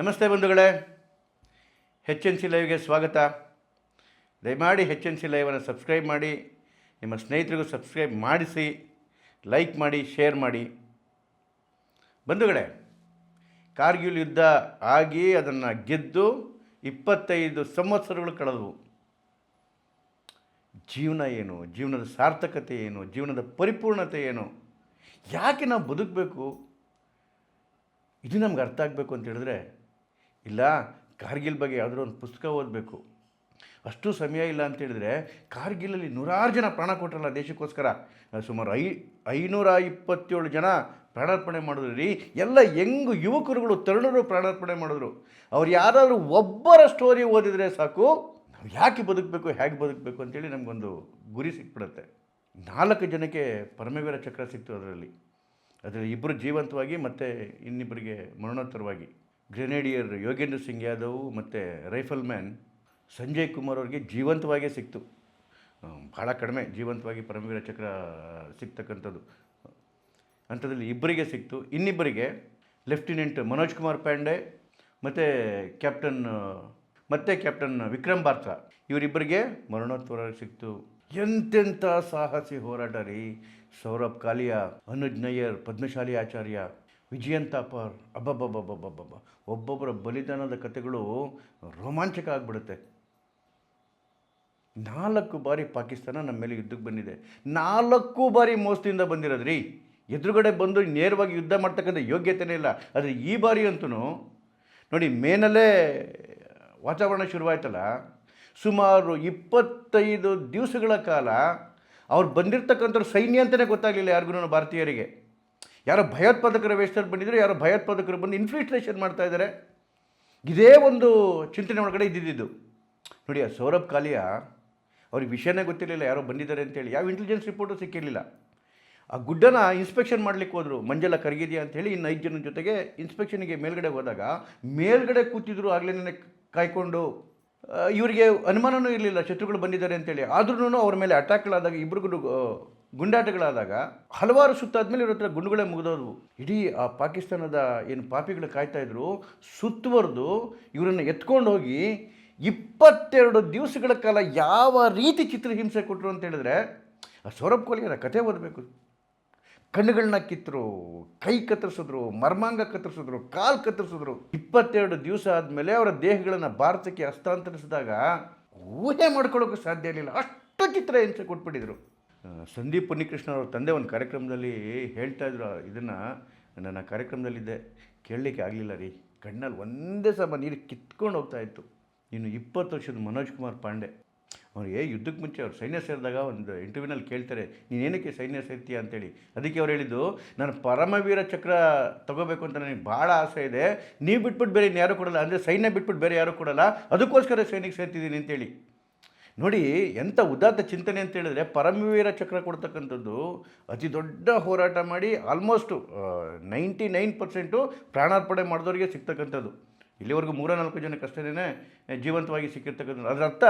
ನಮಸ್ತೆ ಬಂಧುಗಳೇ. ಹೆಚ್ N C ಲೈವ್ಗೆ ಸ್ವಾಗತ. ದಯಮಾಡಿ ಹೆಚ್ ಎನ್ ಸಿ ಲೈವನ್ನು ಸಬ್ಸ್ಕ್ರೈಬ್ ಮಾಡಿ, ನಿಮ್ಮ ಸ್ನೇಹಿತರಿಗೂ ಸಬ್ಸ್ಕ್ರೈಬ್ ಮಾಡಿಸಿ, ಲೈಕ್ ಮಾಡಿ, ಶೇರ್ ಮಾಡಿ. ಬಂಧುಗಳೇ, ಕಾರ್ಗಿಲ್ ಯುದ್ಧ ಆಗಿ ಅದನ್ನು ಗೆದ್ದು ಇಪ್ಪತ್ತೈದು ಸಂವತ್ಸರಗಳು ಕಳೆದವು. ಜೀವನ ಏನು? ಜೀವನದ ಸಾರ್ಥಕತೆ ಏನು? ಜೀವನದ ಪರಿಪೂರ್ಣತೆ ಏನು? ಯಾಕೆ ನಾವು ಬದುಕಬೇಕು? ಇದು ನಮ್ಗೆ ಅರ್ಥ ಆಗಬೇಕು ಅಂತ ಹೇಳಿದ್ರೆ ಇಲ್ಲ, ಕಾರ್ಗಿಲ್ ಬಗ್ಗೆ ಯಾವುದಾದ್ರು ಒಂದು ಪುಸ್ತಕ ಓದಬೇಕು. ಅಷ್ಟು ಸಮಯ ಇಲ್ಲ ಅಂತ ಹೇಳಿದ್ರೆ ಕಾರ್ಗಿಲಲ್ಲಿ ನೂರಾರು ಜನ ಪ್ರಾಣ ಕೊಟ್ಟರಲ್ಲ ದೇಶಕ್ಕೋಸ್ಕರ. ಸುಮಾರು ಐ, ಐನೂರ ಇಪ್ಪತ್ತೇಳು ಜನ ಪ್ರಾಣಾರ್ಪಣೆ ಮಾಡಿದ್ರು ರೀ ಎಲ್ಲ ಹೆಂಗು ಯುವಕರುಗಳು, ತರುಣರು ಪ್ರಾಣಾರ್ಪಣೆ ಮಾಡಿದ್ರು. ಅವ್ರು ಯಾರಾದರೂ ಒಬ್ಬರ ಸ್ಟೋರಿ ಓದಿದರೆ ಸಾಕು, ನಾವು ಯಾಕೆ ಬದುಕಬೇಕು, ಹೇಗೆ ಬದುಕಬೇಕು ಅಂತೇಳಿ ನಮಗೊಂದು ಗುರಿ ಸಿಕ್ಬಿಡುತ್ತೆ. ನಾಲ್ಕು ಜನಕ್ಕೆ ಪರಮವೀರ ಚಕ್ರ ಸಿಕ್ತು ಅದರಲ್ಲಿ. ಅದರಲ್ಲಿ ಇಬ್ಬರು ಜೀವಂತವಾಗಿ ಮತ್ತು ಇನ್ನಿಬ್ಬರಿಗೆ ಮರಣೋತ್ತರವಾಗಿ. ಗ್ರೆನೇಡಿಯರ್ ಯೋಗೇಂದ್ರ ಸಿಂಗ್ ಯಾದವ್ ಮತ್ತು ರೈಫಲ್ ಮ್ಯಾನ್ ಸಂಜಯ್ ಕುಮಾರ್ ಅವ್ರಿಗೆ ಜೀವಂತವಾಗೇ ಸಿಕ್ತು. ಭಾಳ ಕಡಿಮೆ ಜೀವಂತವಾಗಿ ಪರಮವೀರ ಚಕ್ರ ಸಿಗ್ತಕ್ಕಂಥದ್ದು. ಅಂಥದ್ರಲ್ಲಿ ಇಬ್ಬರಿಗೆ ಸಿಕ್ತು. ಇನ್ನಿಬ್ಬರಿಗೆ ಲೆಫ್ಟಿನೆಂಟ್ ಮನೋಜ್ ಕುಮಾರ್ ಪಾಂಡೆ ಮತ್ತು ಕ್ಯಾಪ್ಟನ್ ಮತ್ತು ಕ್ಯಾಪ್ಟನ್ ವಿಕ್ರಮ್ ಬಾರ್ತಾ ಇವರಿಬ್ಬರಿಗೆ ಮರಣೋತ್ತರ ಸಿಕ್ತು. ಎಂತೆಂಥ ಸಾಹಸಿ ಹೋರಾಟ ರೀ. ಸೌರಭ್ ಕಾಲಿಯ, ಅನುಜ್ ನಯ್ಯರ್, ಪದ್ಮಶಾಲಿ ಆಚಾರ್ಯ. ವಿಜಯಂತ ಅಪಾರ್ ಅಬ್ಬಬ್ಬಬ್ಬಬ್ಬಬ್ಬಬ್ಬ. ಒಬ್ಬೊಬ್ಬರ ಬಲಿದಾನದ ಕಥೆಗಳು ರೋಮಾಂಚಕ ಆಗಿಬಿಡುತ್ತೆ. ನಾಲ್ಕು ಬಾರಿ ಪಾಕಿಸ್ತಾನ ನಮ್ಮ ಮೇಲೆ ಯುದ್ಧಕ್ಕೆ ಬಂದಿದೆ. ನಾಲ್ಕು ಬಾರಿ ಮೋಸದಿಂದ ಬಂದಿರೋದ್ರಿ. ಎದುರುಗಡೆ ಬಂದು ನೇರವಾಗಿ ಯುದ್ಧ ಮಾಡ್ತಕ್ಕಂಥ ಯೋಗ್ಯತೆನೇ ಇಲ್ಲ. ಆದರೆ ಈ ಬಾರಿ ಅಂತೂ ನೋಡಿ, ಮೇನಲ್ಲೇ ವಾತಾವರಣ ಶುರುವಾಯ್ತಲ್ಲ. ಸುಮಾರು ಇಪ್ಪತ್ತೈದು ದಿವಸಗಳ ಕಾಲ ಅವ್ರು ಬಂದಿರತಕ್ಕಂಥವ್ರು ಸೈನ್ಯ ಅಂತಲೇ ಗೊತ್ತಾಗಲಿಲ್ಲ ಯಾರಿಗೂ ಭಾರತೀಯರಿಗೆ. ಯಾರೋ ಭಯೋತ್ಪಾದಕರ ವೇಷದಲ್ಲಿ ಬಂದಿದ್ರು ಯಾರೋ ಭಯೋತ್ಪಾದಕರು ಬಂದು ಇನ್ಫಿಲ್ಟ್ರೇಷನ್ ಮಾಡ್ತಾ ಇದ್ದಾರೆ. ಇದೇ ಒಂದು ಚಿಂತನೆ ಒಳಗಡೆ ಇದ್ದಿದ್ದು. ನೋಡಿ ಆ ಸೌರಭ್ ಕಾಲಿಯಾ ಅವ್ರಿಗೆ ವಿಷಯನೇ ಗೊತ್ತಿರಲಿಲ್ಲ ಯಾರೋ ಬಂದಿದ್ದಾರೆ ಅಂತೇಳಿ ಯಾವ ಇಂಟೆಲಿಜೆನ್ಸ್ ರಿಪೋರ್ಟು ಸಿಕ್ಕಿರಲಿಲ್ಲ. ಆ ಗುಡ್ಡನ ಇನ್ಸ್ಪೆಕ್ಷನ್ ಮಾಡಲಿಕ್ಕೆ ಹೋದರು. ಮಂಜೆಲ್ಲ ಕರಗಿದೆಯಾ ಅಂತೇಳಿ ಇನ್ನು ಐದು ಜನ ಜೊತೆಗೆ ಇನ್ಸ್ಪೆಕ್ಷನ್ಗೆ ಮೇಲ್ಗಡೆ ಹೋದಾಗ ಮೇಲ್ಗಡೆ ಕೂತಿದ್ರು ಆಗಲೇ ಕಾಯ್ಕೊಂಡು. ಆ, ಇವರಿಗೆ ಅನುಮಾನವೂ ಇರಲಿಲ್ಲ ಶತ್ರುಗಳು ಬಂದಿದ್ದಾರೆ ಅಂತೇಳಿ ಆದ್ರೂ ಅವ್ರ ಮೇಲೆ ಅಟ್ಯಾಕ್ಗಳಾದಾಗ ಇಬ್ಬರಿಗೂ ಗುಂಡಾಟಗಳಾದಾಗ ಹಲವಾರು ಸುತ್ತಾದ್ಮೇಲೆ ಇವ್ರ ಹತ್ರ ಗುಂಡುಗಳೇ ಮುಗಿದೋದ್ವು. ಇಡೀ, ಆ ಪಾಕಿಸ್ತಾನದ ಏನು ಪಾಪಿಗಳು ಕಾಯ್ತಾ ಇದ್ರು, ಸುತ್ತುವರೆದು ಇವರನ್ನು ಎತ್ಕೊಂಡು ಹೋಗಿ ಇಪ್ಪತ್ತೆರಡು ದಿವಸಗಳ ಕಾಲ ಯಾವ ರೀತಿ ಚಿತ್ರಹಿಂಸೆ ಕೊಟ್ಟರು ಅಂತ ಹೇಳಿದ್ರೆ, ಆ ಸೌರಭ್ ಕೋಲಿಯರ ಕಥೆ ಓದಬೇಕು. ಕಣ್ಣುಗಳನ್ನ ಕಿತ್ತರು ಕೈ ಕತ್ತರಿಸಿದ್ರು, ಮರ್ಮಾಂಗ ಕತ್ತರಿಸಿದ್ರು, ಕಾಲು ಕತ್ತರಿಸಿದ್ರು. ಇಪ್ಪತ್ತೆರಡು ದಿವಸ ಆದಮೇಲೆ ಅವರ ದೇಹಗಳನ್ನು ಭಾರತಕ್ಕೆ ಹಸ್ತಾಂತರಿಸಿದಾಗ ಊಹೆ ಮಾಡ್ಕೊಳ್ಳೋಕೆ ಸಾಧ್ಯ ಇರಲಿಲ್ಲ. ಅಷ್ಟು ಚಿತ್ರ ಹಿಂಸೆ ಕೊಟ್ಬಿಟ್ಟಿದ್ರು. ಸಂದೀಪ್ ಪುನ್ನಿಕೃಷ್ಣ ಅವ್ರ ತಂದೆ ಒಂದು ಕಾರ್ಯಕ್ರಮದಲ್ಲಿ ಹೇಳ್ತಾ ಇದ್ರು ಇದನ್ನು ನನ್ನ ಕಾರ್ಯಕ್ರಮದಲ್ಲಿದ್ದೆ. ಕೇಳಲಿಕ್ಕೆ ಆಗಲಿಲ್ಲ ರೀ. ಕಣ್ಣಲ್ಲಿ ಒಂದೇ ಸಮ ನೀರು ಕಿತ್ಕೊಂಡು ಹೋಗ್ತಾ ಇತ್ತು. ಇನ್ನು ಇಪ್ಪತ್ತು ವರ್ಷದ ಮನೋಜ್ ಕುಮಾರ್ ಪಾಂಡೆ. ಅವ್ರಿಗೆ ಯುದ್ಧಕ್ಕೆ ಮುಂಚೆ ಅವ್ರು ಸೈನ್ಯ ಸೇರಿದಾಗ ಒಂದು ಇಂಟರ್ವ್ಯೂನಲ್ಲಿ ಕೇಳ್ತಾರೆ ನೀನೇನಕ್ಕೆ ಸೈನ್ಯ ಸೇರ್ತೀಯ? ಅಂತೇಳಿ. ಅದಕ್ಕೆ ಅವ್ರು ಹೇಳಿದ್ದು, ನಾನು ಪರಮವೀರ ಚಕ್ರ ತಗೋಬೇಕು ಅಂತ ನನಗೆ ಭಾಳ ಆಸೆ ಇದೆ. ನೀವು ಬಿಟ್ಬಿಟ್ಟು ಬೇರೆ ಇನ್ಯಾರೂ ಕೊಡಲ್ಲ. ಅಂದರೆ ಸೈನ್ಯ ಬಿಟ್ಬಿಟ್ಟು ಬೇರೆ ಯಾರೂ ಕೊಡಲ್ಲ. ಅದಕ್ಕೋಸ್ಕರ ಸೈನಿಕ ಸೇರ್ತಿದ್ದೀನಿ ಅಂತೇಳಿ. ನೋಡಿ ಎಂಥ ಉದಾತ್ತ ಚಿಂತನೆ ಅಂತ ಹೇಳಿದ್ರೆ ಪರಮವೀರ ಚಕ್ರ ಕೊಡ್ತಕ್ಕಂಥದ್ದು ಅತಿ ದೊಡ್ಡ ಹೋರಾಟ ಮಾಡಿ ಆಲ್ಮೋಸ್ಟು ನೈಂಟಿ ನೈನ್ ಪರ್ಸೆಂಟು ಪ್ರಾಣಾರ್ಪಣೆ ಮಾಡಿದವರಿಗೆ ಸಿಗ್ತಕ್ಕಂಥದ್ದು. ಇಲ್ಲಿವರೆಗೂ ಮೂರ ನಾಲ್ಕು ಜನಕ್ಕೆ ಅಷ್ಟೇ ಜೀವಂತವಾಗಿ ಸಿಕ್ಕಿರ್ತಕ್ಕಂಥದ್ದು. ಅದರರ್ಥ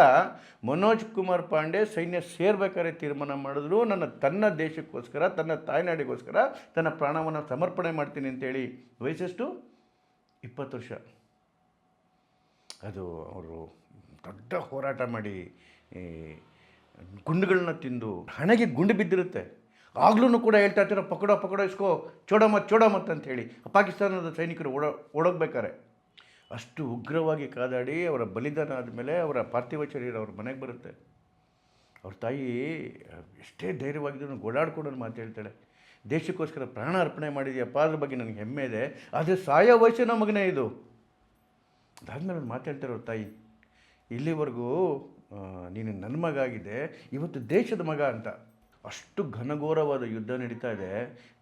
ಮನೋಜ್ ಕುಮಾರ್ ಪಾಂಡೆ ಸೈನ್ಯ ಸೇರ್ಬೇಕಾದ್ರೆ ತೀರ್ಮಾನ ಮಾಡಿದ್ರು, ನನ್ನ, ತನ್ನ ದೇಶಕ್ಕೋಸ್ಕರ, ತನ್ನ ತಾಯ್ನಾಡಿಗೋಸ್ಕರ ತನ್ನ ಪ್ರಾಣವನ್ನು ಸಮರ್ಪಣೆ ಮಾಡ್ತೀನಿ ಅಂತೇಳಿ ವಯಸ್ಸೆಷ್ಟು? ಇಪ್ಪತ್ತು ವರ್ಷ. ಅದು ಅವರು ದೊಡ್ಡ ಹೋರಾಟ ಮಾಡಿ ಗುಂಡುಗಳನ್ನ ತಿಂದು ಹಣೆಗೆ ಗುಂಡು ಬಿದ್ದಿರುತ್ತೆ. ಆಗ್ಲೂ ಕೂಡ ಹೇಳ್ತಾ ಇರ್ತೀರ, ಪಕಡ ಪಕಡ, ಇಸ್ಕೋ ಚೋಡಮತ್ ಚೋಡಮತ್ ಅಂತೇಳಿ ಪಾಕಿಸ್ತಾನದ ಸೈನಿಕರು ಓಡ, ಓಡೋಗ್ಬೇಕಾರೆ. ಅಷ್ಟು ಉಗ್ರವಾಗಿ ಕಾದಾಡಿ ಅವರ ಬಲಿದಾನ ಆದಮೇಲೆ ಅವರ ಪಾರ್ಥಿವ ಶರೀರ ಅವ್ರ ಮನೆಗೆ ಬರುತ್ತೆ. ಅವ್ರ ತಾಯಿ ಎಷ್ಟೇ ಧೈರ್ಯವಾಗಿದ್ರು ಗೋಡಾಡ್ಕೊಂಡು ಮಾತು ಹೇಳ್ತಾಳೆ, ದೇಶಕ್ಕೋಸ್ಕರ ಪ್ರಾಣ ಅರ್ಪಣೆ ಮಾಡಿದೆಯಪ್ಪ, ಅದ್ರ ಬಗ್ಗೆ ನನಗೆ ಹೆಮ್ಮೆ ಇದೆ, ಆದರೆ ಸಾಯೋ ವಯಸ್ಸಿನ ಮಗನೇ ಇದು. ಅದಾದ್ಮೇಲೆ ಅವ್ರು ಮಾತಾಡ್ತಾರೆ ಅವ್ರ ತಾಯಿ. ಇಲ್ಲಿವರೆಗೂ ನೀನು ನನ್ನ ಮಗ ಆಗಿದೆ ಇವತ್ತು ದೇಶದ ಮಗ ಅಂತ. ಅಷ್ಟು ಘನಘೋರವಾದ ಯುದ್ಧ ನಡೀತಾ ಇದೆ.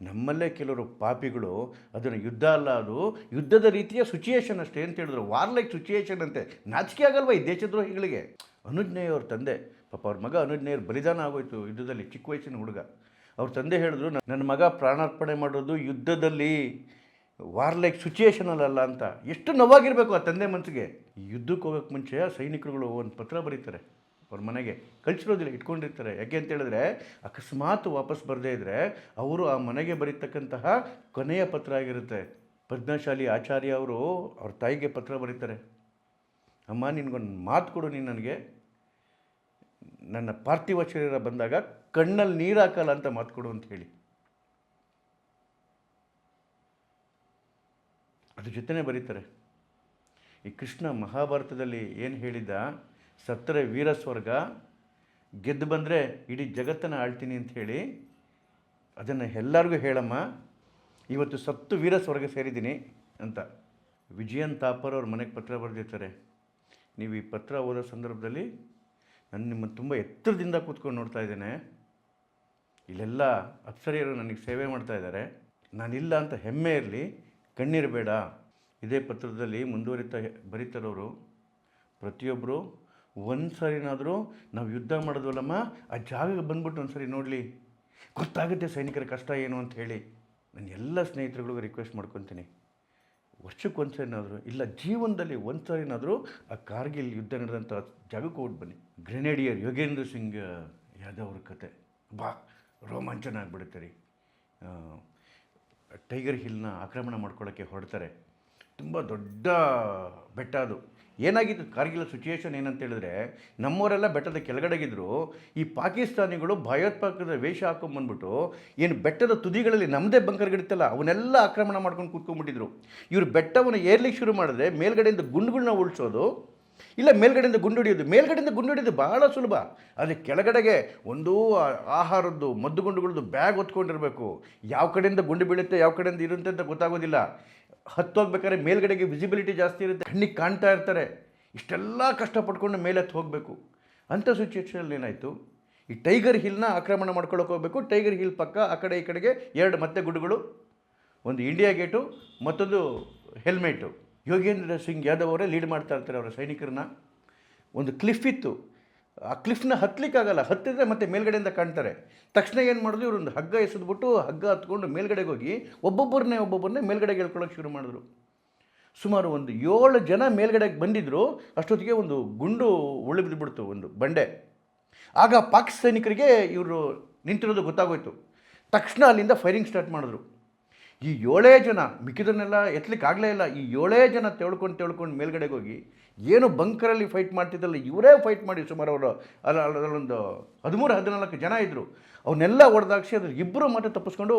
ನಮ್ಮಲ್ಲೇ ಕೆಲವರು ಪಾಪಿಗಳು, ಅದನ್ನು ಯುದ್ಧ ಅಲ್ಲ ಅದು, ಯುದ್ಧದ ರೀತಿಯ ಸಿಚುಯೇಷನ್ ಅಷ್ಟೇ ಅಂತ ಹೇಳಿದ್ರು. ವಾರ್ ಲೈಕ್ ಸಿಚುಯೇಷನ್ ಅಂತೆ. ನಾಚಿಕೆ ಆಗಲ್ವಾ ಈ ದೇಶದ್ರೋಹಿಗಳಿಗೆ? ಅನುಜ್ಞೆಯವ್ರ ತಂದೆ. ಪಾಪ ಅವ್ರ ಮಗ ಅನುಜ್ಞೆಯ ಬಲಿದಾನ ಆಗೋಯ್ತು ಯುದ್ಧದಲ್ಲಿ ಚಿಕ್ಕ ವಯಸ್ಸಿನ ಹುಡುಗ. ಅವ್ರ ತಂದೆ ಹೇಳಿದ್ರು, ನನ್ನ ಮಗ ಪ್ರಾಣಾರ್ಪಣೆ ಮಾಡೋದು ಯುದ್ಧದಲ್ಲಿ. ವಾರ್ ಲೈಕ್ ಸಿಚುಯೇಷನಲ್ಲ ಅಂತ ಎಷ್ಟು ನೋವಾಗಿರಬೇಕು ಆ ತಂದೆ ಮನಸ್ಸಿಗೆ. ಯುದ್ಧಕ್ಕೆ ಹೋಗೋಕ್ಕೆ ಮುಂಚೆ ಸೈನಿಕರುಗಳು ಒಂದು ಪತ್ರ ಬರೀತಾರೆ. ಅವ್ರ ಮನೆಗೆ ಕಳಿಸಿರೋದಿಲ್ಲ, ಇಟ್ಕೊಂಡಿರ್ತಾರೆ. ಯಾಕೆ ಅಂತ ಹೇಳಿದ್ರೆ, ಅಕಸ್ಮಾತ್ ವಾಪಸ್ ಬರದೇ ಇದ್ದರೆ ಅವರು ಆ ಮನೆಗೆ ಬರೀತಕ್ಕಂತಹ ಕೊನೆಯ ಪತ್ರ ಆಗಿರುತ್ತೆ. ಪದ್ಮಶಾಲಿ ಆಚಾರ್ಯ ಅವರು ಅವ್ರ ತಾಯಿಗೆ ಪತ್ರ ಬರೀತಾರೆ. ಅಮ್ಮ, ನಿನಗೊಂದು ಮಾತು ಕೊಡು ನೀನು ನನಗೆ. ನನ್ನ ಪಾರ್ಥಿವ ಶರೀರ ಬಂದಾಗ ಕಣ್ಣಲ್ಲಿ ನೀರು ಹಾಕಲ್ಲ ಅಂತ ಮಾತು ಕೊಡು ಅಂತ ಹೇಳಿ. ಅದ್ರ ಜೊತೆನೇ ಬರೀತಾರೆ. ಈ ಕೃಷ್ಣ ಮಹಾಭಾರತದಲ್ಲಿ ಏನು ಹೇಳಿದ್ದ? ಸತ್ತರೆ ವೀರ ಸ್ವರ್ಗ, ಗೆದ್ದು ಬಂದರೆ ಇಡೀ ಜಗತ್ತನ್ನು ಆಳ್ತೀನಿ ಅಂತ ಹೇಳಿ ಅದನ್ನು ಎಲ್ಲರಿಗೂ ಹೇಳಮ್ಮ. ಇವತ್ತು ಸತ್ತು ವೀರ ಸ್ವರ್ಗ ಸೇರಿದ್ದೀನಿ ಅಂತ. ವಿಜಯನ್ ತಾಪರ್ ಅವ್ರ ಮನೆಗೆ ಪತ್ರ ಬರೆದಿರ್ತಾರೆ. ನೀವು ಈ ಪತ್ರ ಓದೋ ಸಂದರ್ಭದಲ್ಲಿ ನಾನು ನಿಮ್ಮನ್ನು ತುಂಬ ಎತ್ತರದಿಂದ ಕೂತ್ಕೊಂಡು ನೋಡ್ತಾ ಇದ್ದೇನೆ. ಇಲ್ಲೆಲ್ಲ ಅಪ್ಸರಿಯರು ನನಗೆ ಸೇವೆ ಮಾಡ್ತಾ ಇದ್ದಾರೆ. ನಾನಿಲ್ಲ ಅಂತ ಹೆಮ್ಮೆ ಇರಲಿ. ಕಣ್ಣಿರಬೇಡ ಇದೇ ಪತ್ರದಲ್ಲಿ ಮುಂದುವರಿತಾ ಬರೀತಾರವರು. ಪ್ರತಿಯೊಬ್ಬರು ಒಂದು ಸರಿನಾದರೂ ನಾವು ಯುದ್ಧ ಮಾಡೋದಲ್ಲಮ್ಮ ಆ ಜಾಗಕ್ಕೆ ಬಂದ್ಬಿಟ್ಟು ಒಂದು ಸರಿ ನೋಡಲಿ. ಗೊತ್ತಾಗುತ್ತೆ ಸೈನಿಕರ ಕಷ್ಟ ಏನು ಅಂತ ಹೇಳಿ. ನಾನು ಎಲ್ಲ ಸ್ನೇಹಿತರುಗಳಿಗೂ ರಿಕ್ವೆಸ್ಟ್ ಮಾಡ್ಕೊತೀನಿ. ವರ್ಷಕ್ಕೆ ಒಂದು ಸರಿನಾದರೂ ಇಲ್ಲ ಜೀವನದಲ್ಲಿ ಒಂದು ಸರಿನಾದರೂ ಆ ಕಾರ್ಗಿಲ್ ಯುದ್ಧ ನಡೆದಂಥ ಜಾಗಕ್ಕೆ ಹೋಗಿ ಬನ್ನಿ. ಗ್ರೆನೇಡಿಯರ್ ಯೋಗೇಂದ್ರ ಸಿಂಗ್ ಯಾದವ್ರ ಕತೆ. ಬಾ, ರೋಮಾಂಚನ ಆಗಿಬಿಡುತ್ತೆ ರೀ. ಟೈಗರ್ ಹಿಲ್ನ ಆಕ್ರಮಣ ಮಾಡ್ಕೊಳ್ಳೋಕ್ಕೆ ಹೊರಡ್ತಾರೆ. ತುಂಬ ದೊಡ್ಡ ಬೆಟ್ಟ ಅದು. ಏನಾಗಿತ್ತು? ಕಾರ್ಗಿಲ್ ಸಿಚುಯೇಷನ್ ಏನಂತ ಹೇಳಿದ್ರೆ, ನಮ್ಮವರೆಲ್ಲ ಬೆಟ್ಟದ ಕೆಳಗಡೆಗಿದ್ರು, ಈ ಪಾಕಿಸ್ತಾನಿಗಳು ಭಯೋತ್ಪಾದಕದ ವೇಷ ಹಾಕೊಂಬಂದ್ಬಿಟ್ಟು ಏನು ಬೆಟ್ಟದ ತುದಿಗಳಲ್ಲಿ ನಮ್ಮದೇ ಬಂಕರ್ಗಳಿತ್ತಲ್ಲ ಅವನ್ನೆಲ್ಲ ಆಕ್ರಮಣ ಮಾಡ್ಕೊಂಡು ಕೂತ್ಕೊಂಡ್ಬಿಟ್ಟಿದ್ರು. ಇವರು ಬೆಟ್ಟವನ್ನು ಏರ್ಲಿಕ್ಕೆ ಶುರು ಮಾಡಿದ್ರೆ, ಮೇಲ್ಗಡೆಯಿಂದ ಗುಂಡುಗಳನ್ನ ಉಳಿಸೋದು ಇಲ್ಲ, ಮೇಲ್ಗಡೆಯಿಂದ ಗುಂಡು ಹೊಡಿಯೋದು. ಮೇಲ್ಗಡೆಯಿಂದ ಗುಂಡು ಹೊಡಿಯೋದು ಬಹಳ ಸುಲಭ. ಆದರೆ ಕೆಳಗಡೆಗೆ ಒಂದು ಆಹಾರದ್ದು, ಮದ್ದು ಗುಂಡುಗಳದ್ದು ಬ್ಯಾಗ್ ಹೊತ್ಕೊಂಡಿರಬೇಕು. ಯಾವ ಕಡೆಯಿಂದ ಗುಂಡು ಬೀಳುತ್ತೆ, ಯಾವ ಕಡೆಯಿಂದ ಇರುತ್ತೆ ಅಂತ ಗೊತ್ತಾಗೋದಿಲ್ಲ. ಹತ್ತೋಗ್ಬೇಕಾದ್ರೆ ಮೇಲ್ಗಡೆಗೆ ವಿಸಿಬಿಲಿಟಿ ಜಾಸ್ತಿ ಇರುತ್ತೆ. ಕಣ್ಣಿಗೆ ಕಾಣ್ತಾ ಇರ್ತಾರೆ. ಇಷ್ಟೆಲ್ಲ ಕಷ್ಟಪಟ್ಕೊಂಡು ಮೇಲೆ ಹತ್ತು ಹೋಗಬೇಕು ಅಂಥ ಸಿಚುವೇಷನಲ್ಲಿ ಏನಾಯಿತು? ಈ ಟೈಗರ್ ಹಿಲ್ನ ಆಕ್ರಮಣ ಮಾಡ್ಕೊಳ್ಳೋಕೆ ಹೋಗಬೇಕು. ಟೈಗರ್ ಹಿಲ್ ಪಕ್ಕ, ಆ ಕಡೆ, ಈ ಕಡೆಗೆ ಎರಡು ಮತ್ತೆ ಗುಡುಗಳು. ಒಂದು ಇಂಡಿಯಾ ಗೇಟು ಮತ್ತೊಂದು ಹೆಲ್ಮೆಟು ಯೋಗೇಂದ್ರ ಸಿಂಗ್ ಯಾದವ್ ಅವರೇ ಲೀಡ್ ಮಾಡ್ತಾ ಇರ್ತಾರೆ ಅವರ ಸೈನಿಕರನ್ನ. ಒಂದು ಕ್ಲಿಫ್ ಇತ್ತು. ಆ ಕ್ಲಿಫ್ನ ಹತ್ತಲಿಕ್ಕಾಗಲ್ಲ ಹತ್ತಿದ್ರೆ ಮತ್ತೆ ಮೇಲ್ಗಡೆಯಿಂದ ಕಾಣ್ತಾರೆ. ತಕ್ಷಣ ಏನು ಮಾಡಿದ್ರು, ಇವರೊಂದು ಹಗ್ಗ ಎಸೆದ್ಬಿಟ್ಟು ಹಗ್ಗ ಹತ್ಕೊಂಡು ಮೇಲ್ಗಡೆಗೆ ಹೋಗಿ ಒಬ್ಬೊಬ್ಬರನ್ನೇ ಒಬ್ಬೊಬ್ಬರನ್ನೇ ಮೇಲ್ಗಡೆಗೆ ಹೇಳ್ಕೊಳ್ಳೋಕೆ ಶುರು ಮಾಡಿದ್ರು. ಸುಮಾರು ಒಂದು ಏಳು ಜನ ಮೇಲ್ಗಡೆಗೆ ಬಂದಿದ್ದರು ಅಷ್ಟೊತ್ತಿಗೆ ಒಂದು ಗುಂಡು ಉಳಿಬಿದ್ಬಿಡ್ತು ಒಂದು ಬಂಡೆ. ಆಗ ಪಾಕ್ ಸೈನಿಕರಿಗೆ ಇವರು ನಿಂತಿರೋದು ಗೊತ್ತಾಗೋಯ್ತು. ತಕ್ಷಣ ಅಲ್ಲಿಂದ ಫೈರಿಂಗ್ ಸ್ಟಾರ್ಟ್ ಮಾಡಿದ್ರು. ಈ ಏಳೇ ಜನ ಮಿಕ್ಕಿದನ್ನೆಲ್ಲ ಎತ್ತಲಿಕ್ಕೆ ಆಗಲೇ ಇಲ್ಲ. ಈ ಏಳೇ ಜನ ತೆಳ್ಕೊಂಡು ತೆಳ್ಕೊಂಡು ಮೇಲ್ಗಡೆಗೆ ಹೋಗಿ ಏನು ಬಂಕರಲ್ಲಿ ಫೈಟ್ ಮಾಡ್ತಿದ್ದಲ್ಲ, ಇವರೇ ಫೈಟ್ ಮಾಡಿ ಸುಮಾರು ಅವರು ಅಲ್ಲ ಅದರಲ್ಲೊಂದು ಹದಿಮೂರು, ಹದಿನಾಲ್ಕು ಜನ ಇದ್ದರು ಅವನ್ನೆಲ್ಲ ಹೊಡೆದಾಕ್ಷಿ ಅದ್ರ ಇಬ್ಬರು ಮತ್ತೆ ತಪ್ಪಿಸ್ಕೊಂಡು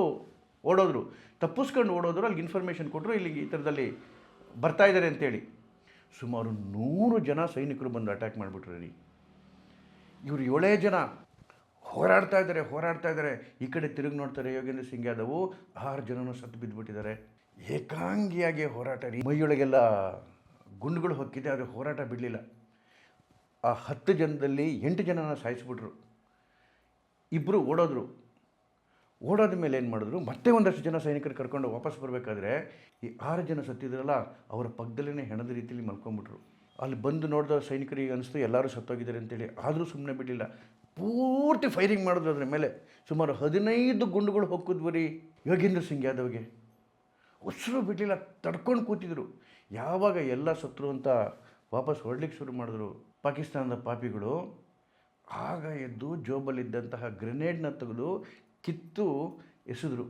ಓಡೋದ್ರು. ತಪ್ಪಿಸ್ಕೊಂಡು ಓಡೋದ್ರು ಅಲ್ಲಿ ಇನ್ಫಾರ್ಮೇಷನ್ ಕೊಟ್ಟರು ಇಲ್ಲಿ ಈ ಥರದಲ್ಲಿ ಬರ್ತಾ ಇದ್ದಾರೆ ಅಂತೇಳಿ. ಸುಮಾರು ನೂರು ಜನ ಸೈನಿಕರು ಬಂದು ಅಟ್ಯಾಕ್ ಮಾಡಿಬಿಟ್ರು ರೀ ಇವರು ಏಳೇ ಜನ ಹೋರಾಡ್ತಾ ಇದ್ದಾರೆ ಹೋರಾಡ್ತಾ ಇದ್ದಾರೆ. ಈ ಕಡೆ ತಿರುಗಿ ನೋಡ್ತಾರೆ, ಯೋಗೇಂದ್ರ ಸಿಂಗ್ ಯಾದವು. ಆರು ಜನನೂ ಸತ್ತು ಬಿದ್ದುಬಿಟ್ಟಿದ್ದಾರೆ ಏಕಾಂಗಿಯಾಗಿ ಹೋರಾಟ ರೀ. ಮೈಯೊಳಗೆಲ್ಲ ಗುಂಡುಗಳು ಹೊಕ್ಕಿದೆ, ಆದರೆ ಹೋರಾಟ ಬಿಡಲಿಲ್ಲ. ಆ ಹತ್ತು ಜನದಲ್ಲಿ ಎಂಟು ಜನನ ಸಾಯಿಸಿಬಿಟ್ರು. ಇಬ್ಬರು ಓಡೋದ್ರು. ಓಡೋದ ಮೇಲೆ ಏನು ಮಾಡಿದ್ರು? ಮತ್ತೆ ಒಂದಷ್ಟು ಜನ ಸೈನಿಕರು ಕರ್ಕೊಂಡು ವಾಪಸ್ ಬರಬೇಕಾದ್ರೆ ಈ ಆರು ಜನ ಸತ್ತಿದ್ರಲ್ಲ, ಅವರ ಪಕ್ಕದಲ್ಲೇ ಹೆಣದ ರೀತಿಯಲ್ಲಿ ಮಲ್ಕೊಂಡ್ಬಿಟ್ರು ಅಲ್ಲಿ ಬಂದು ನೋಡಿದ ಸೈನಿಕರಿಗೆ ಅನಿಸ್ತು, ಎಲ್ಲರೂ ಸತ್ತೋಗಿದ್ದಾರೆ ಅಂತೇಳಿ. ಆದರೂ ಸುಮ್ಮನೆ ಬಿಡಲಿಲ್ಲ. ಪೂರ್ತಿ ಫೈರಿಂಗ್ ಮಾಡಿದ್ರು ಅದ್ರ ಮೇಲೆ. ಸುಮಾರು ಹದಿನೈದು ಗುಂಡುಗಳು ಹೊಕ್ಕಿದ್ವು ರೀ ಯೋಗೇಂದ್ರ ಸಿಂಗ್ ಯಾದವ್ಗೆ. ಉಸಿರು ಬಿಡಲಿಲ್ಲ, ತಡ್ಕೊಂಡು ಕೂತಿದ್ರು. ಯಾವಾಗ ಎಲ್ಲ ಸತ್ರು ಅಂತ ವಾಪಸ್ ಹೊರಡ್ಲಿಕ್ಕೆ ಶುರು ಮಾಡಿದ್ರು ಪಾಕಿಸ್ತಾನದ ಪಾಪಿಗಳು, ಆಗ ಎದ್ದು ಜೋಬಲ್ಲಿದ್ದಂತಹ ಗ್ರೆನೇಡ್ನ ತೆಗೆದು ಕಿತ್ತು ಎಸೆದ್ರು.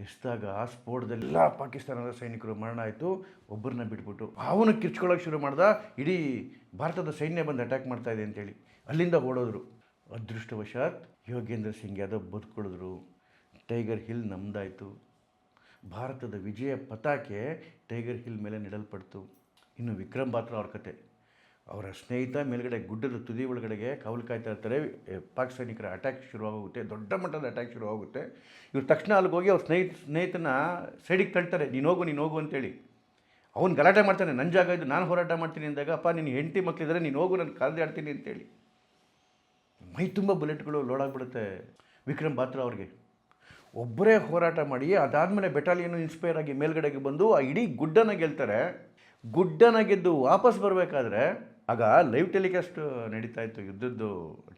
ಎಸ್ದಾಗ ಆ ಸ್ಫೋಟದಲ್ಲಿ ಪಾಕಿಸ್ತಾನದ ಸೈನಿಕರು ಮರಣ ಆಯಿತು, ಒಬ್ಬರನ್ನ ಬಿಟ್ಬಿಟ್ಟು. ಅವನು ಕಿರ್ಚ್ಕೊಳ್ಳೋಕೆ ಶುರು ಮಾಡ್ದ, ಇಡೀ ಭಾರತದ ಸೈನ್ಯ ಬಂದು ಅಟ್ಯಾಕ್ ಮಾಡ್ತಾ ಇದೆ ಅಂತೇಳಿ. ಅಲ್ಲಿಂದ ಓಡೋದ್ರು. ಅದೃಷ್ಟವಶಾತ್ ಯೋಗೇಂದ್ರ ಸಿಂಗ್ ಯಾದವ್ ಬದುಕೊಳಿದ್ರು ಟೈಗರ್ ಹಿಲ್ ನಮ್ದಾಯಿತು. ಭಾರತದ ವಿಜಯ ಪತಾಕೆ ಟೈಗರ್ ಹಿಲ್ ಮೇಲೆ ನೆಡಲ್ಪಡ್ತು. ಇನ್ನು ವಿಕ್ರಮ್ ಬಾತ್ರ ಅವ್ರ ಕತೆ. ಅವರ ಸ್ನೇಹಿತ ಮೇಲ್ಗಡೆ ಗುಡ್ಡದ ತುದಿ ಒಳಗಡೆಗೆ ಕಾವಲು ಕಾಯ್ತಾ ಇರ್ತಾರೆ. ಪಾಕ್ ಸೈನಿಕರ ಅಟ್ಯಾಕ್ ಶುರುವಾಗುತ್ತೆ. ದೊಡ್ಡ ಮಟ್ಟದ ಅಟ್ಯಾಕ್ ಶುರುವಾಗುತ್ತೆ. ಇವ್ರು ತಕ್ಷಣ ಅಲ್ಲಿಗೆ ಹೋಗಿ ಅವ್ರ ಸ್ನೇಹಿತ ಸ್ನೇಹಿತನ ಸೈಡಿಗೆ ತಳ್ತಾರೆ. ನೀನು ಹೋಗು ನೀನು ಹೋಗು ಅಂತೇಳಿ. ಅವ್ನು ಗಲಾಟೆ ಮಾಡ್ತಾನೆ. ನನ್ನ ಜಾಗ ಇದು, ನಾನು ಹೋರಾಟ ಮಾಡ್ತೀನಿ ಅಂದಾಗ, ಅಪ್ಪ ನಿನ್ನ ಹೆಂಡತಿ ಮಕ್ಕಳಿದ್ರೆ ನೀನು ಹೋಗು, ನಾನು ಕಾಲ್ದಾಡ್ತೀನಿ ಅಂತೇಳಿ. ಮೈ ತುಂಬ ಬುಲೆಟ್ಗಳು ಲೋಡ್ ಆಗಿಬಿಡುತ್ತೆ ವಿಕ್ರಮ್ ಬಾತ್ರ ಅವ್ರಿಗೆ. ಒಬ್ಬರೇ ಹೋರಾಟ ಮಾಡಿ, ಅದಾದಮೇಲೆ ಬೆಟಾಲಿಯನ್ನು ಇನ್ಸ್ಪೈರ್ ಆಗಿ ಮೇಲ್ಗಡೆಗೆ ಬಂದು ಆ ಇಡೀ ಗುಡ್ಡನ ಗೆಲ್ತಾರೆ. ಗುಡ್ಡನ ಗೆದ್ದು ವಾಪಸ್ ಬರಬೇಕಾದ್ರೆ ಆಗ ಲೈವ್ ಟೆಲಿಕಾಸ್ಟ್ ನಡೀತಾ ಇತ್ತು, ಯುದ್ಧದ್ದು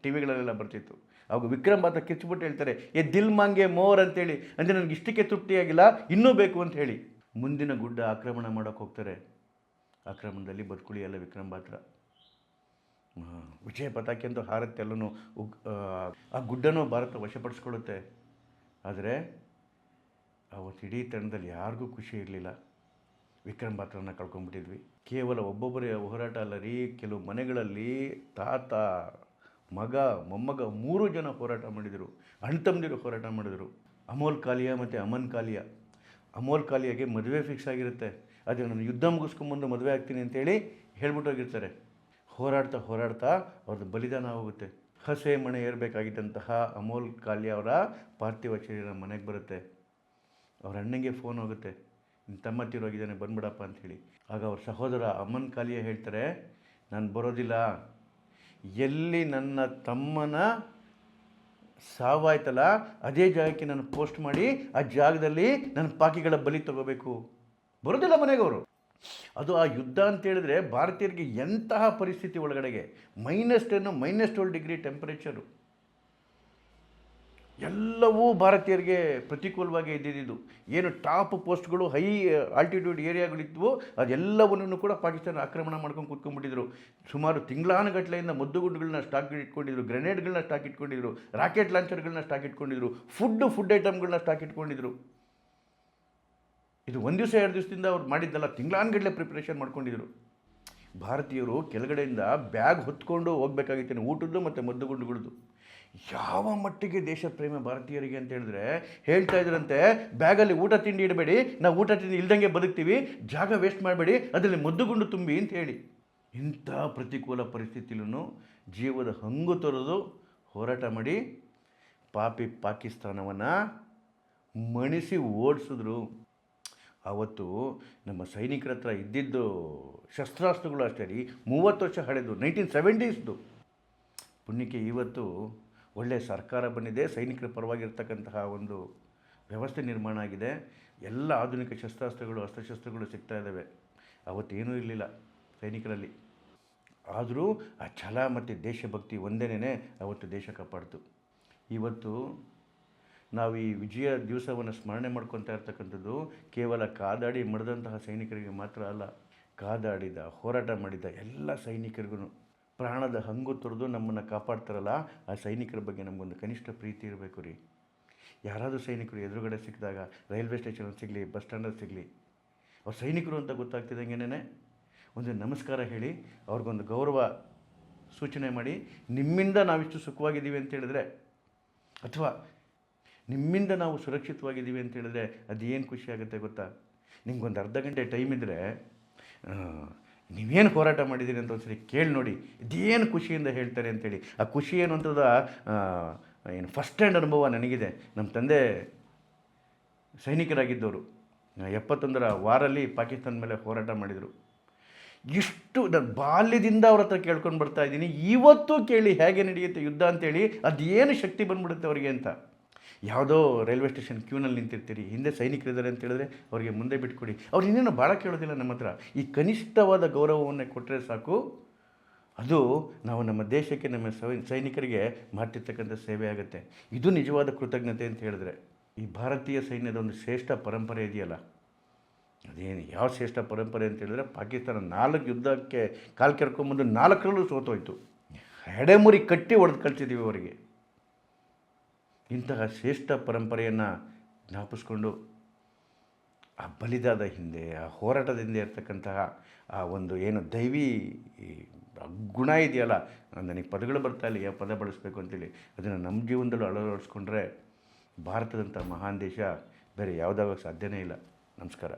ಟಿ ವಿಗಳಲ್ಲೆಲ್ಲ ಬರ್ತಿತ್ತು. ಅವಾಗ ವಿಕ್ರಮ್ ಬಾತ್ರ ಕಿಚ್ಬಿಟ್ಟು ಹೇಳ್ತಾರೆ ಎ ದಿಲ್ ಮಾಂಗೆ ಮೋರ್ ಅಂತೇಳಿ. ಅಂದರೆ ನನಗೆ ಇಷ್ಟಕ್ಕೆ ತೃಪ್ತಿಯಾಗಿಲ್ಲ, ಇನ್ನೂ ಬೇಕು ಅಂತ ಹೇಳಿ. ಮುಂದಿನ ಗುಡ್ಡ ಆಕ್ರಮಣ ಮಾಡೋಕ್ಕೆ ಹೋಗ್ತಾರೆ. ಆಕ್ರಮಣದಲ್ಲಿ ಬದುಕುಳಿಯಲ್ಲ ವಿಕ್ರಮ್ ಬಾತ್ರ. ವಿಜಯ ಪತಾಕೆಂದು ಹಾರತ್ತೆಲ್ಲನೂ ಉಗ್ ಆ, ಗುಡ್ಡನೂ ಭಾರತ ವಶಪಡಿಸ್ಕೊಳ್ಳುತ್ತೆ ಆದರೆ ಅವತ್ತು ಇಡೀ ತಂಡದಲ್ಲಿ ಯಾರಿಗೂ ಖುಷಿ ಇರಲಿಲ್ಲ. ವಿಕ್ರಮ್ ಬಾತ್ರನ್ನ ಕಳ್ಕೊಂಡ್ಬಿಟ್ಟಿದ್ವಿ. ಕೇವಲ ಒಬ್ಬೊಬ್ಬರೇ ಹೋರಾಟ ಅಲ್ಲ ರೀ ಕೆಲವು ಮನೆಗಳಲ್ಲಿ ತಾತ ಮಗ ಮೊಮ್ಮಗ ಮೂರು ಜನ ಹೋರಾಟ ಮಾಡಿದರು. ಅಣ್ತಮ್ಮದಿರು ಹೋರಾಟ ಮಾಡಿದರು. ಅಮೋಲ್ ಕಾಲಿಯಾ ಮತ್ತು ಅಮನ್ ಕಾಲಿಯಾ. ಅಮೋಲ್ ಕಾಲಿಯಾಗೆ ಮದುವೆ ಫಿಕ್ಸ್ ಆಗಿರುತ್ತೆ. ಆದರೆ ನಾನು ಯುದ್ಧ ಮುಗಿಸ್ಕೊಂಬಂದು ಮದುವೆ ಆಗ್ತೀನಿ ಅಂತೇಳಿ ಹೇಳ್ಬಿಟ್ಟು ಹೋಗಿರ್ತಾರೆ. ಹೋರಾಡ್ತಾ ಹೋರಾಡ್ತಾ ಅವ್ರದ್ದು ಬಲಿದಾನ ಹೋಗುತ್ತೆ. ಹಸೆ ಮಣೆ ಏರಬೇಕಾಗಿದ್ದಂತಹ ಅಮೋಲ್ ಕಾಲಿ ಅವರ ಪಾರ್ಥಿವ ಶರೀರ ಮನೆಗೆ ಬರುತ್ತೆ. ಅವ್ರ ಅಣ್ಣಂಗೆ ಫೋನ್ ಹೋಗುತ್ತೆ. ನಿನ್ನ ತಮ್ಮ ತೀರೋಗಿದ್ದಾನೆ ಬಂದ್ಬಿಡಪ್ಪ ಅಂಥೇಳಿ ಆಗ ಅವ್ರ ಸಹೋದರ ಅಮ್ಮನ್ ಕಾಲಿಯ ಹೇಳ್ತಾರೆ, ನಾನು ಬರೋದಿಲ್ಲ. ಎಲ್ಲಿ ನನ್ನ ತಮ್ಮನ ಸಾವಾಯ್ತಲ್ಲ, ಅದೇ ಜಾಗಕ್ಕೆ ನಾನು ಪೋಸ್ಟ್ ಮಾಡಿ ಆ ಜಾಗದಲ್ಲಿ ನನ್ನ ಪಾಕಿಗಳ ಬಲಿ ತಗೋಬೇಕು. ಬರೋದಿಲ್ಲ ಮನೆಗೆ ಅವರು. ಅದು ಆ ಯುದ್ಧ ಅಂತೇಳಿದ್ರೆ ಭಾರತೀಯರಿಗೆ ಎಂತಹ ಪರಿಸ್ಥಿತಿ ಒಳಗಡೆಗೆ? Minus ten minus twelve degree temperature ಎಲ್ಲವೂ ಭಾರತೀಯರಿಗೆ ಪ್ರತಿಕೂಲವಾಗಿ ಇದ್ದಿದ್ದು. ಏನು ಟಾಪ್ ಪೋಸ್ಟ್ಗಳು ಹೈ ಆಲ್ಟಿಟ್ಯೂಡ್ ಏರಿಯಾಗಳಿದ್ವು ಅದೆಲ್ಲವನ್ನೂ ಕೂಡ ಪಾಕಿಸ್ತಾನ ಆಕ್ರಮಣ ಮಾಡ್ಕೊಂಡು ಕೂತ್ಕೊಂಡ್ಬಿಟ್ಟಿದ್ರು. ಸುಮಾರು ತಿಂಗಳಾನುಗಟ್ಲೆಯಿಂದ ಮದ್ದುಗುಂಡುಗಳನ್ನ ಸ್ಟಾಕ್ ಇಟ್ಕೊಂಡಿದ್ರು ಗ್ರೆನೇಡ್ಗಳನ್ನ ಸ್ಟಾಕ್ ಇಟ್ಕೊಂಡಿದ್ರು ರಾಕೆಟ್ ಲಾಂಚರ್ಗಳನ್ನ ಸ್ಟಾಕ್ ಇಟ್ಕೊಂಡಿದ್ರು ಫುಡ್ ಫುಡ್ ಐಟಮ್ಗಳನ್ನ ಸ್ಟಾಕ್ ಇಟ್ಕೊಂಡಿದ್ರು. ಇದು ಒಂದು ದಿವಸ, ಎರಡು ದಿವಸದಿಂದ ಅವ್ರು ಮಾಡಿದ್ದಲ್ಲ ತಿಂಗಳಾನ್ಗಟ್ಟಲೆ ಪ್ರಿಪ್ರೇಷನ್ ಮಾಡ್ಕೊಂಡಿದ್ರು. ಭಾರತೀಯರು ಕೆಳಗಡೆಯಿಂದ ಬ್ಯಾಗ್ ಹೊತ್ಕೊಂಡು ಹೋಗ್ಬೇಕಾಗಿತ್ತೇನೆ, ಊಟದ್ದು ಮತ್ತು ಮದ್ದುಗುಂಡುಗಳದ್ದು ಯಾವ ಮಟ್ಟಿಗೆ ದೇಶ ಪ್ರೇಮ ಭಾರತೀಯರಿಗೆ ಅಂತ ಹೇಳಿದ್ರೆ, ಹೇಳ್ತಾ ಇದ್ರಂತೆ, ಬ್ಯಾಗಲ್ಲಿ ಊಟ ತಿಂಡಿ ಇಡಬೇಡಿ, ನಾವು ಊಟ ತಿಂಡಿ ಇಲ್ದಂಗೆ ಬದುಕ್ತೀವಿ, ಜಾಗ ವೇಸ್ಟ್ ಮಾಡಬೇಡಿ, ಅದರಲ್ಲಿ ಮದ್ದುಗುಂಡು ತುಂಬಿ ಅಂತ ಹೇಳಿ. ಇಂಥ ಪ್ರತಿಕೂಲ ಪರಿಸ್ಥಿತಿಲೂ ಜೀವದ ಹಂಗು ತೊರೆದು ಹೋರಾಟ ಮಾಡಿ, ಪಾಪಿ ಪಾಕಿಸ್ತಾನವನ್ನು ಮಣಿಸಿ ಓಡಿಸಿದ್ರು. ಆವತ್ತು ನಮ್ಮ ಸೈನಿಕರ ಹತ್ರ ಇದ್ದಿದ್ದು ಶಸ್ತ್ರಾಸ್ತ್ರಗಳು ಅಷ್ಟೇ ರೀ. ಮೂವತ್ತು ವರ್ಷ ಹಳೆದು ನೈನ್ಟೀನ್ ಸೆವೆಂಟೀಸ್ದು ಪುಣ್ಯಕ್ಕೆ ಇವತ್ತು ಒಳ್ಳೆಯ ಸರ್ಕಾರ ಬಂದಿದೆ, ಸೈನಿಕರ ಪರವಾಗಿರ್ತಕ್ಕಂತಹ ಒಂದು ವ್ಯವಸ್ಥೆ ನಿರ್ಮಾಣ ಆಗಿದೆ. ಎಲ್ಲ ಆಧುನಿಕ ಶಸ್ತ್ರಾಸ್ತ್ರಗಳು, ಅಸ್ತ್ರಶಸ್ತ್ರಗಳು ಸಿಗ್ತಾ ಇದ್ದಾವೆ. ಅವತ್ತೇನೂ ಇರಲಿಲ್ಲ ಸೈನಿಕರಲ್ಲಿ. ಆದರೂ ಆ ಛಲ ಮತ್ತು ದೇಶಭಕ್ತಿ ಒಂದೇನೇ ಅವತ್ತು ದೇಶ ಕಾಪಾಡ್ತು. ಇವತ್ತು ನಾವು ಈ ವಿಜಯ ದಿವಸವನ್ನು ಸ್ಮರಣೆ ಮಾಡ್ಕೊತಾ ಇರ್ತಕ್ಕಂಥದ್ದು ಕೇವಲ ಕಾದಾಡಿ ಮಡಿದಂತಹ ಸೈನಿಕರಿಗೆ ಮಾತ್ರ ಅಲ್ಲ, ಕಾದಾಡಿದ, ಹೋರಾಟ ಮಾಡಿದ ಎಲ್ಲ ಸೈನಿಕರಿಗೂ ಪ್ರಾಣದ ಹಂಗು ತೊರೆದು ನಮ್ಮನ್ನು ಕಾಪಾಡ್ತಾರಲ್ಲ, ಆ ಸೈನಿಕರ ಬಗ್ಗೆ ನಮಗೊಂದು ಕನಿಷ್ಠ ಪ್ರೀತಿ ಇರಬೇಕು ರೀ. ಯಾರಾದರೂ ಸೈನಿಕರು ಎದುರುಗಡೆ ಸಿಕ್ಕಿದಾಗ ರೈಲ್ವೆ ಸ್ಟೇಷನಲ್ಲಿ ಸಿಗಲಿ, ಬಸ್ ಸ್ಟ್ಯಾಂಡಲ್ಲಿ ಸಿಗಲಿ, ಅವ್ರು ಸೈನಿಕರು ಅಂತ ಗೊತ್ತಾಗ್ತಿದ್ದಂಗೆನೇ ಒಂದು ನಮಸ್ಕಾರ ಹೇಳಿ, ಅವ್ರಿಗೊಂದು ಗೌರವ ಸೂಚನೆ ಮಾಡಿ, ನಿಮ್ಮಿಂದ ನಾವಿಷ್ಟು ಸುಖವಾಗಿದ್ದೀವಿ ಅಂತ ಹೇಳಿದ್ರೆ, ಅಥವಾ ನಿಮ್ಮಿಂದ ನಾವು ಸುರಕ್ಷಿತವಾಗಿದ್ದೀವಿ ಅಂತ ಹೇಳಿದ್ರೆ ಖುಷಿ ಆಗುತ್ತೆ ಗೊತ್ತಾ? ನಿಮ್ಗೊಂದು ಅರ್ಧ ಗಂಟೆ ಟೈಮ್ ಇದ್ದರೆ ನೀವೇನು ಹೋರಾಟ ಮಾಡಿದ್ದೀರಿ ಅಂತ ಒಂದ್ಸರಿ ಕೇಳಿ ನೋಡಿ, ಇದೇನು ಖುಷಿಯಿಂದ ಹೇಳ್ತಾರೆ ಅಂತೇಳಿ ಆ ಖುಷಿ ಏನು ಏನು ಫಸ್ಟ್ ಹ್ಯಾಂಡ್ ಅನುಭವ ನನಗಿದೆ. ನಮ್ಮ ತಂದೆ ಸೈನಿಕರಾಗಿದ್ದವರು. ಎಪ್ಪತ್ತೊಂದರ ವಾರಲ್ಲಿ ಪಾಕಿಸ್ತಾನ ಮೇಲೆ ಹೋರಾಟ ಮಾಡಿದರು. ಇಷ್ಟು ನಾನು ಬಾಲ್ಯದಿಂದ ಅವ್ರ ಹತ್ರ ಕೇಳ್ಕೊಂಡು ಬರ್ತಾ ಇದ್ದೀನಿ. ಇವತ್ತು ಕೇಳಿ ಹೇಗೆ ನಡೆಯುತ್ತೆ ಯುದ್ಧ ಅಂತೇಳಿ ಅದೇನು ಶಕ್ತಿ ಬಂದ್ಬಿಡುತ್ತೆ ಅವರಿಗೆ ಅಂತ. ಯಾವುದೋ ರೈಲ್ವೆ ಸ್ಟೇಷನ್ ಕ್ಯೂನಲ್ಲಿ ನಿಂತಿರ್ತೀರಿ, ಹಿಂದೆ ಸೈನಿಕರಿದ್ದಾರೆ ಅಂತ ಹೇಳಿದ್ರೆ ಅವರಿಗೆ ಮುಂದೆ ಬಿಟ್ಕೊಡಿ ಅವ್ರು ಇನ್ನೇನು ಭಾಳ ಕೇಳೋದಿಲ್ಲ ನಮ್ಮ ಹತ್ರ. ಈ ಕನಿಷ್ಠವಾದ ಗೌರವವನ್ನು ಕೊಟ್ಟರೆ ಸಾಕು. ಅದು ನಾವು ನಮ್ಮ ದೇಶಕ್ಕೆ, ನಮ್ಮ ಸೈನಿಕರಿಗೆ ಮಾಡ್ತಿರ್ತಕ್ಕಂಥ ಸೇವೆ ಆಗುತ್ತೆ. ಇದು ನಿಜವಾದ ಕೃತಜ್ಞತೆ ಅಂತ ಹೇಳಿದ್ರೆ, ಈ ಭಾರತೀಯ ಸೈನ್ಯದ ಒಂದು ಶ್ರೇಷ್ಠ ಪರಂಪರೆ ಇದೆಯಲ್ಲ? ಅದೇನು, ಯಾವ ಶ್ರೇಷ್ಠ ಪರಂಪರೆ ಅಂತ ಹೇಳಿದ್ರೆ, ಪಾಕಿಸ್ತಾನ ನಾಲ್ಕು ಯುದ್ಧಕ್ಕೆ ಕಾಲು ಕೆರ್ಕೊಂಬಂದು ನಾಲ್ಕರಲ್ಲೂ ಸೋತೋಯ್ತು. ಎಡೆಮುರಿ ಕಟ್ಟಿ ಹೊಡೆದು ಕಳ್ಸಿದ್ದೀವಿ ಅವರಿಗೆ. ಇಂತಹ ಶ್ರೇಷ್ಠ ಪರಂಪರೆಯನ್ನು ಜ್ಞಾಪಿಸ್ಕೊಂಡು ಆ ಬಲಿದಾದ ಹಿಂದೆ, ಆ ಹೋರಾಟದ ಹಿಂದೆ ಇರ್ತಕ್ಕಂತಹ ಆ ಒಂದು ಏನು ದೈವಿ ಗುಣ ಇದೆಯಲ್ಲ ನನಗೆ ಪದಗಳು ಬರ್ತಾ ಇಲ್ಲ, ಯಾವ ಪದ ಬಳಸಬೇಕು ಅಂತೇಳಿ, ಅದನ್ನು ನಮ್ಮ ಜೀವನದಲ್ಲೂ ಅಳವಡಿಸ್ಕೊಂಡ್ರೆ ಭಾರತದಂಥ ಮಹಾನ್ ದೇಶ ಬೇರೆ ಯಾವುದಾಗ ಸಾಧ್ಯನೇ ಇಲ್ಲ. ನಮಸ್ಕಾರ.